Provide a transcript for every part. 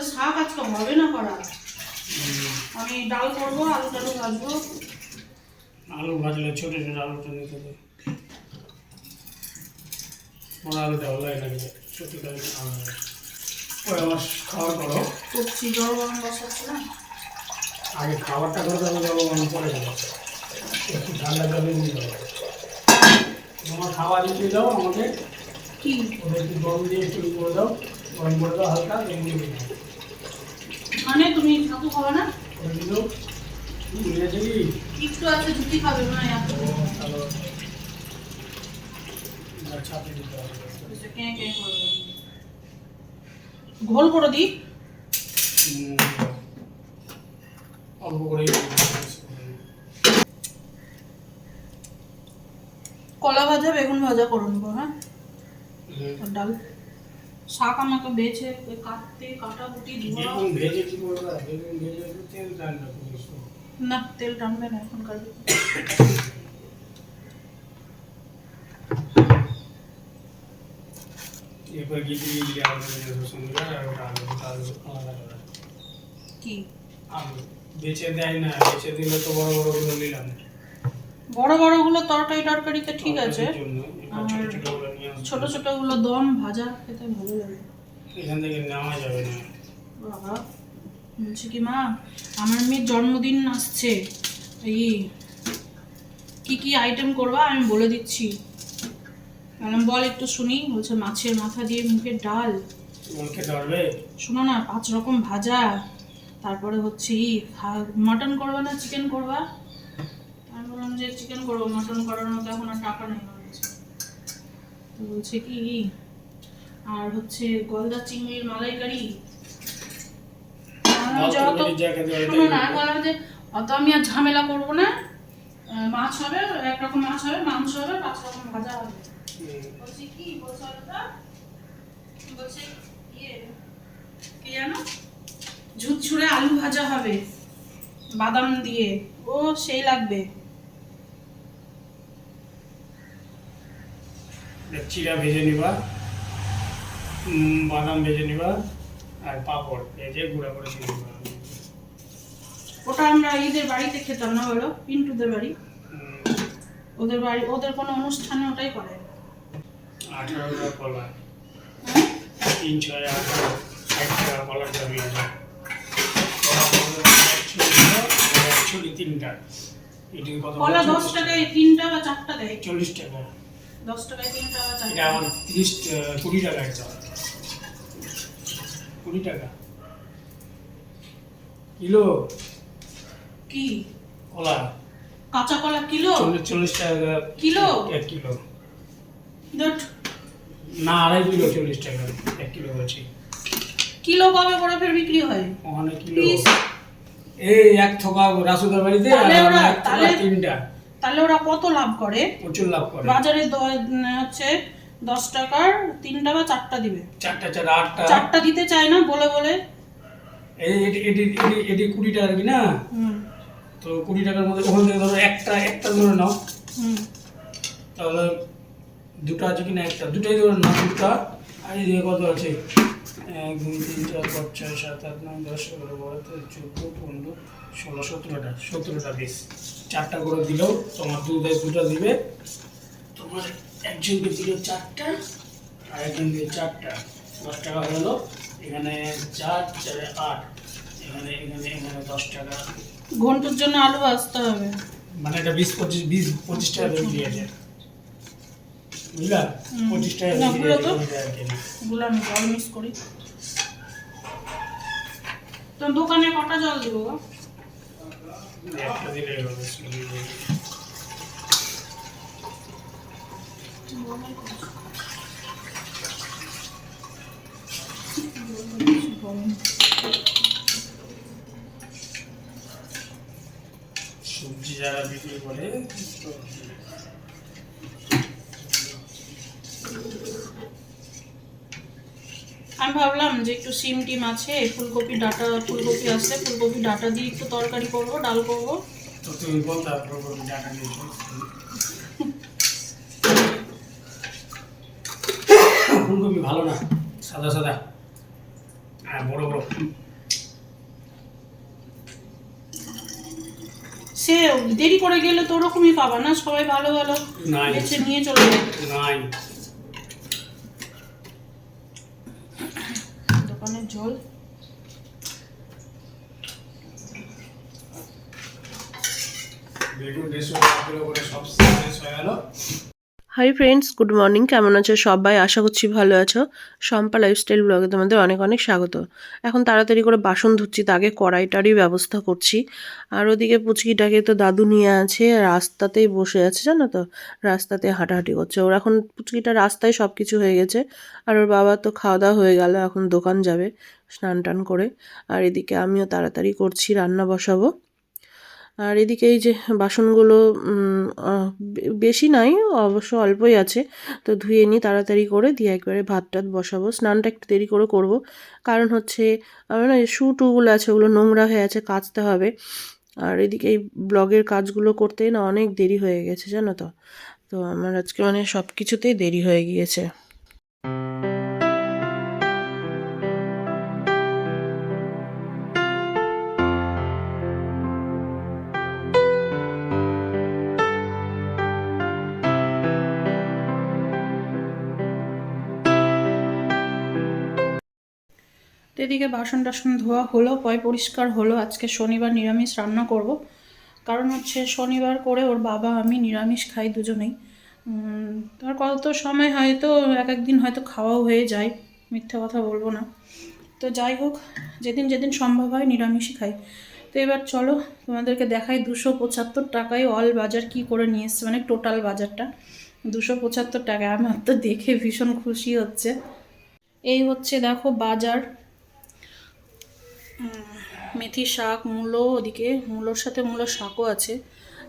বলে শাক আজকে হবে না করা? আমি ডাল করব আলু টালু ভাজবো। আলু ভাজলে ছোটো ছোটো আলুটা নিতে হবে। আমার আলুটা ভালো লাগে না সত্যি করে ওই আমার খাওয়ার করো? করছি জল গরম বসাচ্ছি না? আগে খাবারটা করে দেবো জল গরম করে দেবো। একটু ঠান্ডা জলে দেবো তোমার খাবার দিয়ে দাও আমাকে কি? একটু গরম দিয়ে একটু করে দাও। গরম করে দাও হালকা মানে তুমি ছাতু খাবে না? একটু আছে জুতি খাবে না করবে? ঘোল করে দিই। অল্প করে কলা ভাজা বেগুন ভাজা করে নেব হ্যাঁ? ডাল। শাক আমাকে বেছে কাটতে কাটাকুটি না তেল টানবে না এরপর গিয়ে দিয়ে দিলে আলু ভেজে রসুন দিলে আর ওটা আলু আলু আলাদা আলাদা কি? আলু বেছে দেয় না দিলে তো বড় বড়গুলো নিলাম। বড় বড়গুলো তরকারি টরকারিতে ঠিক আছে ছোট ছোট। ছোট ছোটগুলো দম ভাজা খেতে ভালো লাগে। এখান থেকে নেওয়া যাবে না। বাবা বলছি কি মা আমার মেয়ের জন্মদিন আসছে। এই কি কি আইটেম করবা আমি বলে দিচ্ছি। বললাম বল একটু শুনি। বলছে মাছের মাথা দিয়ে মুখের ডাল। বল খেতে শোনো না পাঁচ রকম ভাজা। তারপরে হচ্ছে ই মাটন করবা না চিকেন করবা? আমি বললাম যে চিকেন করব মাটন করার মতো এখন আর টাকা নেই। বলছে কি আর হচ্ছে গলদা চিংড়ির মালাইকারি। অত- আমি আর ঝামেলা করব না। মাছ হবে একরকম মাছ হবে মাংস হবে পাঁচ রকম ভাজা হবে। বলছি কি বলছে বলছে ইয়ে কি জানো? ঝুরঝুরে আলু ভাজা হবে বাদাম দিয়ে। ও সেই লাগবে। চিরা ভেজে নিবা বাদাম ভেজে নিবা আর পাঁপড় ভেজে গুঁড়া করে দিয়ে নিবা ওটা আমরা ঈদের বাড়িতে খেতাম না বলো? পিন্টুদের বাড়ি? ওদের বাড়ি ওদের কোনো অনুষ্ঠানে ওটাই করে। আঠারো টাকা কলা। হ্যাঁ? তিন ছয় আঠারো টাকা কলার দামি আছে তিনটা। কলা দশ টাকায় তিনটা বা চারটা দেয়? চল্লিশ টাকা। দশ টাকায় তিনটা বা এটা আমার তিরিশ কুড়ি টাকা একটা। কুড়ি টাকা। কিলো? কি? কলা। কাঁচা কলা কিলো? চল্লিশ টাকা। কিলো? এক কিলো। না আড়াই কিলো চল্লিশ টাকা। এক কিলো বলছি। কিলো কবে করে ফের বিক্রি হয়? ওখানে কিলো। এই এক থোকা রাসুদার বাড়িতে আর তিনটা। তাহলে ওরা কত লাভ করে? প্রচুর লাভ করে। বাজারে হচ্ছে দশ টাকার তিনটা বা চারটা দিবে। চারটা চার আটটা। চারটা দিতে চায় না বলে বলে? এটি কুড়ি টাকা কি না? তো কুড়ি টাকার মধ্যে ওখান থেকে ধরো একটা একটা ধরে নাও। হুম। তাহলে দুটো আছে কিনা একটা? দুটোই ধরে নাও দুটা। আর এই কত আছে? এক দুই তিন চার পাঁচ ছয় সাত আট নয় দশ এগারো বারো তেরো চোদ্দ পনেরো ষোলো সতেরোটা সতেরোটা পিস চারটা করে দিলেও তোমার দুধে দুটো দিবে। তোমার একজনকে দিল চারটা আর একজনকে চারটা। দশ টাকা হয়ে গেলো এখানে চার চারে আট। এখানে এখানে এখানে দশ টাকা। ঘণ্টার জন্য আলু আসতে হবে। মানে এটা বিশ পঁচিশ বিশ পঁচিশ টাকা দিয়ে আছে বুঝলা পঁচিশ টাকা গুলো আছে তো। কুড়ি টাকা কেজি। গুলো আমি জল মিস করি তো দোকানে কটা জল দিব। সবজি যারা বিক্রি করে তো আমি ভাবলাম যে একটু সিম টিম আছে ফুলকপি ডাটা ফুলকপি আছে ফুলকপি ডাটা দিয়ে একটু তরকারি করব ডাল করব। ফুলকপি ভালো না সাদা সাদা। হ্যাঁ বড় বড়। সে দেরি করে গেলে তো ওরকমই পাবা না সবাই ভালো ভালো। বেছে নিয়ে চলে যাবে। নাই। জল। বেগুন কিলো করে সব শেষ হয়ে গেল। হাই ফ্রেন্ডস গুড মর্নিং কেমন আছো সবাই? আশা করছি ভালো আছো। শম্পা লাইফস্টাইল ব্লগে তোমাদের অনেক অনেক স্বাগত। এখন তাড়াতাড়ি করে বাসন ধুচ্ছি, তাকে কড়াইটারই ব্যবস্থা করছি। আর ওদিকে পুচকিটাকে তো দাদু নিয়ে আছে, রাস্তাতেই বসে আছে, জানো তো? রাস্তাতে হাঁটাহাঁটি করছে। ওর এখন পুচকিটা রাস্তায় সব কিছু হয়ে গেছে। আর ওর বাবা তো খাওয়া দাওয়া হয়ে গেল, এখন দোকান যাবে স্নান টান করে। আর এদিকে আমিও তাড়াতাড়ি করছি, রান্না বসাবো। আর এদিকে এই যে বাসনগুলো বেশি নাই, অবশ্য অল্পই আছে। তো ধুয়ে নিই তাড়াতাড়ি করে দিয়ে একবারে ভাত টাত বসাবো। স্নানটা একটু দেরি করে করব। কারণ হচ্ছে, আমার না শু টুগুলো আছে, ওগুলো নোংরা হয়ে আছে, কাচতে হবে। আর এদিকে এই ব্লগের কাজগুলো করতে না অনেক দেরি হয়ে গেছে, জানো তো? তো আমার আজকে মানে সব কিছুতেই দেরি হয়ে গিয়েছে। এদিকে বাসন টাসন ধোয়া হলো, পয় পরিষ্কার হলো। আজকে শনিবার নিরামিষ রান্না করব। কারণ হচ্ছে শনিবার করে ওর বাবা, আমি নিরামিষ খাই দুজনেই। তার কত সময় হয়তো এক একদিন হয়তো খাওয়াও হয়ে যায়, মিথ্যা কথা বলব না। তো যাই হোক, যেদিন যেদিন সম্ভব হয় নিরামিষই খাই। তো এবার চলো, তোমাদেরকে দেখাই দুশো পঁচাত্তর টাকায় অল বাজার কি করে নিয়ে এসছে মানে টোটাল বাজারটা। দুশো পঁচাত্তর টাকায়, আমার তো দেখে ভীষণ খুশি হচ্ছে। এই হচ্ছে দেখো বাজার। মেথি শাক, মূলো ওদিকে, মূলোর সাথে মূলো শাকও আছে।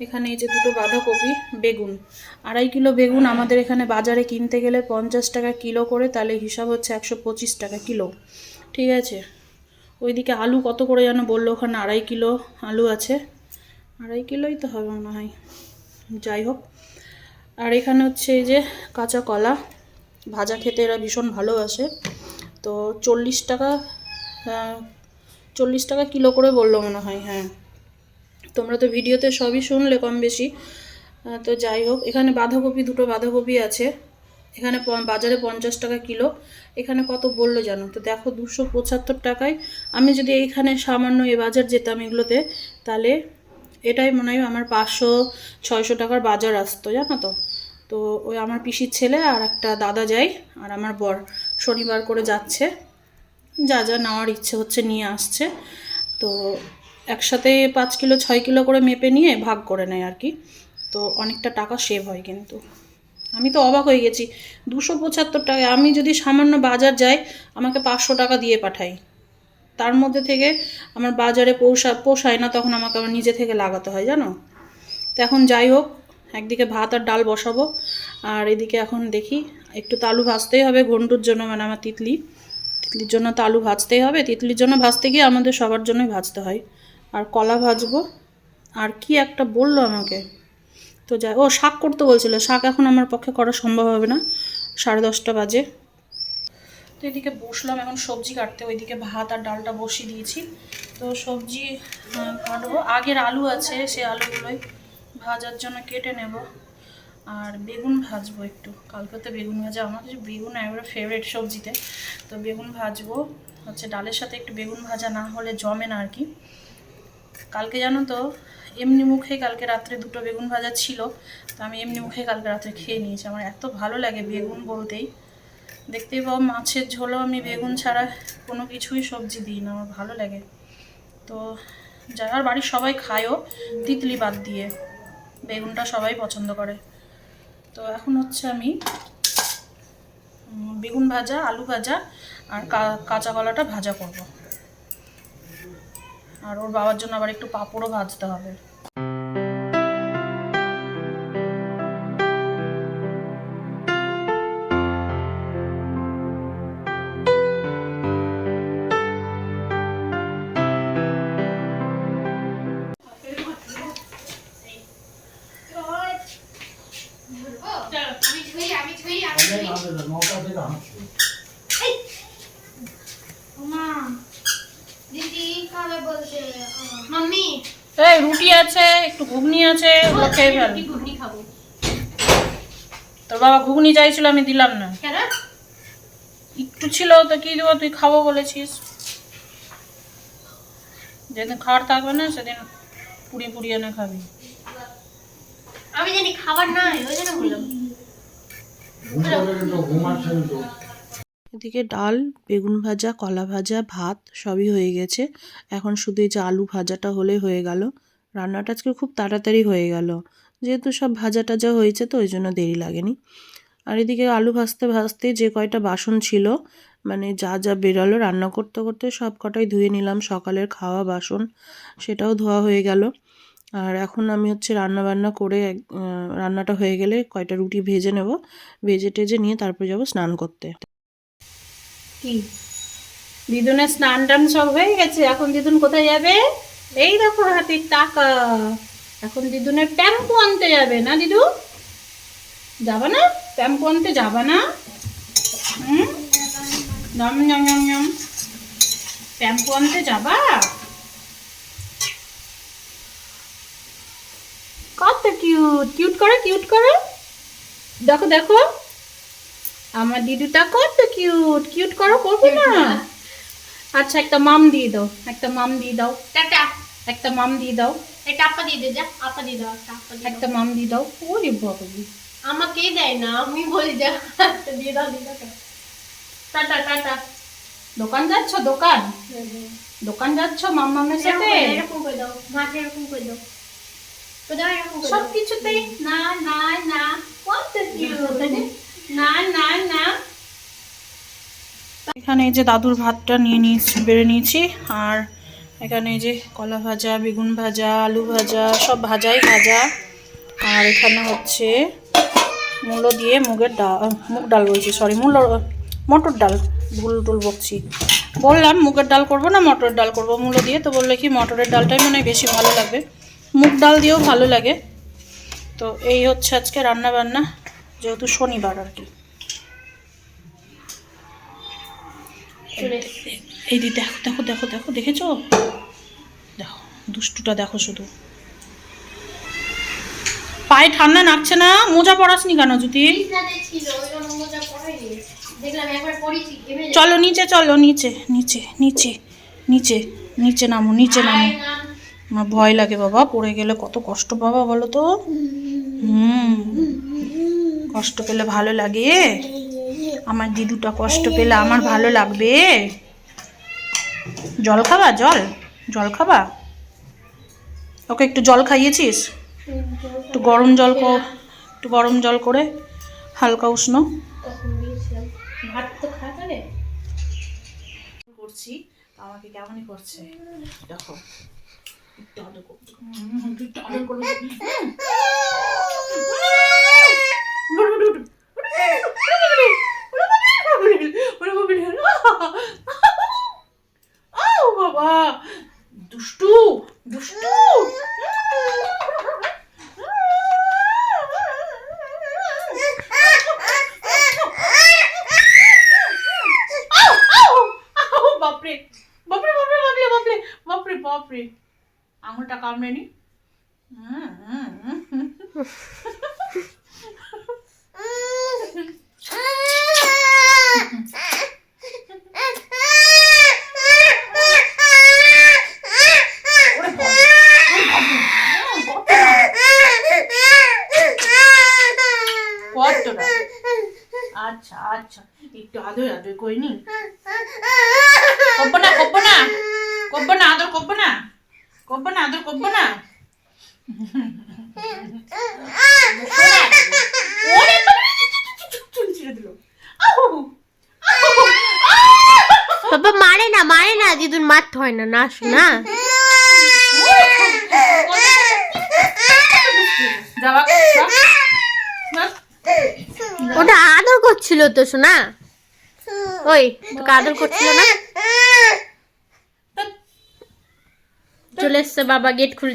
এখানে এই যে দুটো বাঁধাকপি, বেগুন। আড়াই কিলো বেগুন আমাদের এখানে বাজারে কিনতে গেলে পঞ্চাশ টাকা কিলো করে, তাহলে হিসাব হচ্ছে একশো পঁচিশ টাকা কিলো। ঠিক আছে? ওইদিকে আলু কত করে যেন বলল, ওখানে আড়াই কিলো আলু আছে। আড়াই কিলোই তো হবে মনে হয়। যাই হোক। আর এখানে হচ্ছে এই যে কাঁচা কলা, ভাজা খেতে এরা ভীষণ ভালোবাসে। তো চল্লিশ টাকা চল্লিশ টাকা কিলো করে বলল মনে হয় হ্যাঁ। তোমরা তো ভিডিওতে সবই শুনলে কম বেশি। তো যাই হোক, এখানে বাঁধাকপি, দুটো বাঁধাকপি আছে। এখানে বাজারে পঞ্চাশ টাকা কিলো। এখানে কত বলল জানো? তো দেখো, দুশো পঁচাত্তর টাকায়। আমি যদি এইখানে সামান্য এ বাজার যেতাম এগুলোতে, তাহলে এটাই মনে হয় আমার পাঁচশো, ছয়শো টাকার বাজার আসতো, জানো তো? তো ওই আমার পিসির ছেলে আর একটা দাদা যায় আর আমার বর। শনিবার করে যাচ্ছে। যা যা নেওয়ার ইচ্ছে হচ্ছে নিয়ে আসছে। তো একসাথে পাঁচ কিলো, ছয় কিলো করে মেপে নিয়ে ভাগ করে নেয় আর কি। তো অনেকটা টাকা সেভ হয় কিন্তু। আমি তো অবাক হয়ে গেছি। দুশো পঁচাত্তর টাকায় আমি যদি সামান্য বাজার যাই, আমাকে পাঁচশো টাকা দিয়ে পাঠাই তার মধ্যে থেকে আমার বাজারে পোষা পোষায় না, তখন আমাকে আবার নিজে থেকে লাগাতে হয়, জানো? তো এখন যাই হোক, একদিকে ভাত আর ডাল বসাবো। আর এদিকে এখন দেখি, একটু তো আলু ভাজতেই হবে, ঘন্টুর জন্য মানে আমার তিতলি। তিতলির জন্য তো আলু ভাজতেই হবে, তিতলির জন্য ভাজতে গিয়ে আমাদের সবার জন্যই ভাজতে হয়। আর কলা ভাজবো। আর কি একটা বলল আমাকে? তো যাই, ও শাক করতে বলছিল, শাক এখন আমার পক্ষে করা সম্ভব হবে না, সাড়ে দশটা বাজে। তো এদিকে বসলাম, এখন সবজি কাটতে, ওইদিকে ভাত আর ডালটা বসিয়ে দিয়েছি। তো সবজি কাটবো। আগের আলু আছে, সে আলুগুলোই ভাজার জন্য কেটে নেব। আর বেগুন ভাজবো একটু। কালকে তো বেগুন ভাজা। আমার যে বেগুন একবারে ফেভারিট সবজিতে। তো বেগুন ভাজবো। হচ্ছে ডালের সাথে একটু বেগুন ভাজা না হলে জমে না আর কি কালকে জানো তো, এমনি মুখে কালকে রাত্রে দুটো বেগুন ভাজা ছিল। তো আমি এমনি মুখে কালকে রাত্রে খেয়ে নিয়েছি। আমার এত ভালো লাগে বেগুন বলতেই। দেখতেই পাও মাছের ঝোলও আমি বেগুন ছাড়া কোনো কিছুই সবজি দিই না। আমার ভালো লাগে। তো যার বাড়ির সবাই খায়ও, তিতলি বাদ দিয়ে বেগুনটা সবাই পছন্দ করে। তো এখন হচ্ছে আমি বেগুন ভাজা, আলু ভাজা আর কাঁচা কলাটা ভাজা করব। আর ওর বাবার জন্য আবার একটু পাঁপড়ও ভাজতে হবে। মাম্মি এই রুটি আছে একটু ঘুগনি আছে ওগুলো খেয়ে ফেল। ঘুগনি খাব। তোর বাবা ঘুগনি চাইছিল আমি দিলাম না। কেন? একটু ছিল তো কি দেবো তুই খাব বলেছিস। যেদিন খাওয়ার থাকবে না সেদিন পুড়ি পুড়ি এনে খাবি। আমি জানি খাবার নাই ওই জন্য বললাম। এদিকে ডাল, বেগুন ভাজা, কলা ভাজা, ভাত সবই হয়ে গেছে। এখন শুধু এই যে আলু ভাজাটা হলে হয়ে গেল। রান্নাটা আজকে খুব তাড়াতাড়ি হয়ে গেল। যেহেতু সব ভাজা টাজা হয়েছে তো ওই জন্য দেরি লাগেনি। আর এদিকে আলু ভাজতে ভাজতে যে কয়টা বাসন ছিল মানে যা যা বেরোলো রান্না করতে করতে সব কটাই ধুয়ে নিলাম। সকালের খাওয়া বাসন সেটাও ধোয়া হয়ে গেল। আর এখন আমি হচ্ছে রান্না বান্না করে রান্নাটা হয়ে গেলে কয়টা রুটি ভেজে নেব। ভেজে টেজে নিয়ে তারপর যাব স্নান করতে। কি? দিদুনের স্নান টান সব হয়ে গেছে? এখন দিদুন কোথায় যাবে? এই দেখো হাতের টাকা। এখন দিদুনের ট্যাম্পু আনতে যাবে, না দিদু? যাবা না? ট্যাম্পু আনতে যাবা না? হুম? যম যম যম যম ট্যাম্পু আনতে যাবা? কত কিউট কিউট করে কিউট করে। দেখো দেখো। আমার দিদুটা কত কিউট কিউট করো করবে না? আচ্ছা একটা মাম দিয়ে দাও একটা মাম দিয়ে দাও। টাটা। একটা মাম দিয়ে দাও। এটা আপা দিয়ে দে যা আপা দিয়ে দাও একটা একটা মাম দিয়ে দাও। ওরে বাবা আমাকে দেয় না আমি বলি যা দিয়ে দাও দিয়ে দাও। Ta ta. দোকান যাচ্ছ? দোকান? দোকান যাচ্ছ মাম্মামের সাথে? এরকম করে দাও মাকে এরকম করে দাও। সব কিছুতেই না না না। কত কিউট এখানে এই যে দাদুর ভাতটা নিয়ে নিয়েছি, বেড়ে নিয়েছি, আর এখানে এই যে কলা ভাজা, বেগুন ভাজা, আলু ভাজা, সব ভাজাই ভাজা। আর এখানে হচ্ছে মূলো দিয়ে মুগের ডাল মুগ ডাল বলছি সরি মূলো, মটর ডাল, ভুল টুল বকছি। বললাম মুগের ডাল করব না, মটর ডাল করব মূলো দিয়ে, তো বললে কি মটরের ডালটাই মনে হয় বেশি ভালো লাগবে। মুগ ডাল দিয়েও ভালো লাগে। তো এই হচ্ছে আজকে রান্না বান্না যেহেতু শনিবার আর কি। এই দি দেখো দেখো দেখো দেখো দেখেছ? দেখো দুষ্টুটা দেখো শুধু। পায়ে ঠান্ডা নাকছে না? মোজা পরাসনি কেন যায় চলো নিচে চলো নিচে নিচে নিচে নিচে নিচে নামো নিচে নামো। আমার ভয় লাগে বাবা পড়ে গেলে কত কষ্ট বাবা বলো তো? হুম। কষ্ট পেলে ভালো লাগে? আমার দিদুটা কষ্ট পেলে আমার ভালো লাগবে? জল খাবা, জল? জল খাবা? ওকে একটু জল খাইয়েছিস? একটু গরম জল একটু গরম জল করে, হালকা উষ্ণ। করছি আমাকে কেমনই করছে? দেখো, একটু করবে। হুম। আউ বাবা দুষ্টু দুষ্টু আউ, আউ, আউ, বাপরে বাপরে বাপরে বাপরে বাপরে বাপরে বাপরে আঙুলটা কামড়ে নি হুম, হুম, হুম, হুম। ওরে বাবা, কতটা আচ্ছা আচ্ছা একটু আদর আদর না না না আদর না না আদর না বাবা, মারে না মারে না দিদুন মারতে হয় না না শোনা ওটা আদর করছিল তো শোনা ওই তোকে আদর করছিল না? চলে এসছে বাবা গেট খুলে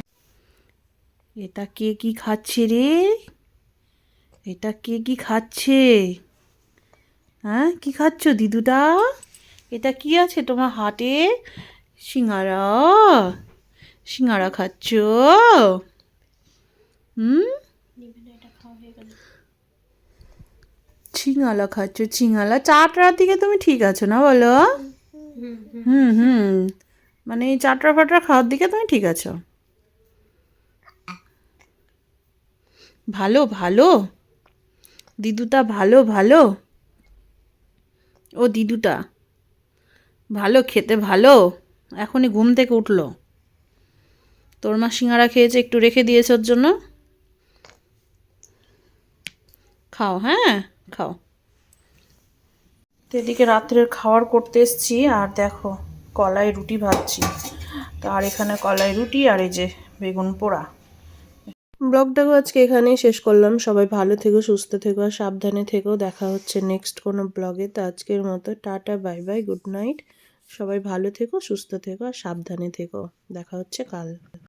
এটা কে কি খাচ্ছে রে? এটা কে কি খাচ্ছে? হ্যাঁ কি খাচ্ছ দিদুটা? এটা কি আছে তোমার হাটে? সিঙ্গারা। সিঙ্গারা খাচ্ছ? হুম? ছিঙালা খাচ্ছ ছিঙালা চারটার দিকে তুমি ঠিক আছো না বলো? হুম হুম। মানে এই চারটা ফাটরা খাওয়ার দিকে তুমি ঠিক আছো? ভালো ভালো। দিদুটা ভালো ভালো। ও দিদুটা, ভালো, খেতে ভালো। এখনই ঘুম থেকে উঠল। তোর মা সিঙ্গারা খেয়েছে, একটু রেখে দিয়েছে ওর জন্য। খাও হ্যাঁ? খাও। তো এদিকে রাত্রের খাওয়ার করতে এসছি, আর দেখো, কলাই রুটি ভাজছি। তো আর এখানে কলাই রুটি আর এই যে বেগুন পোড়া। ব্লগটাকে আজকে এখানেই শেষ করলাম। সবাই ভালো থেকো, সুস্থ থেকো, আর সাবধানে থেকো। দেখা হচ্ছে নেক্সট কোনো ব্লগে। তো আজকের মতো tata bye bye good night সবাই ভালো থেকো, সুস্থ থেকো, আর সাবধানে থেকো। দেখা হচ্ছে কাল।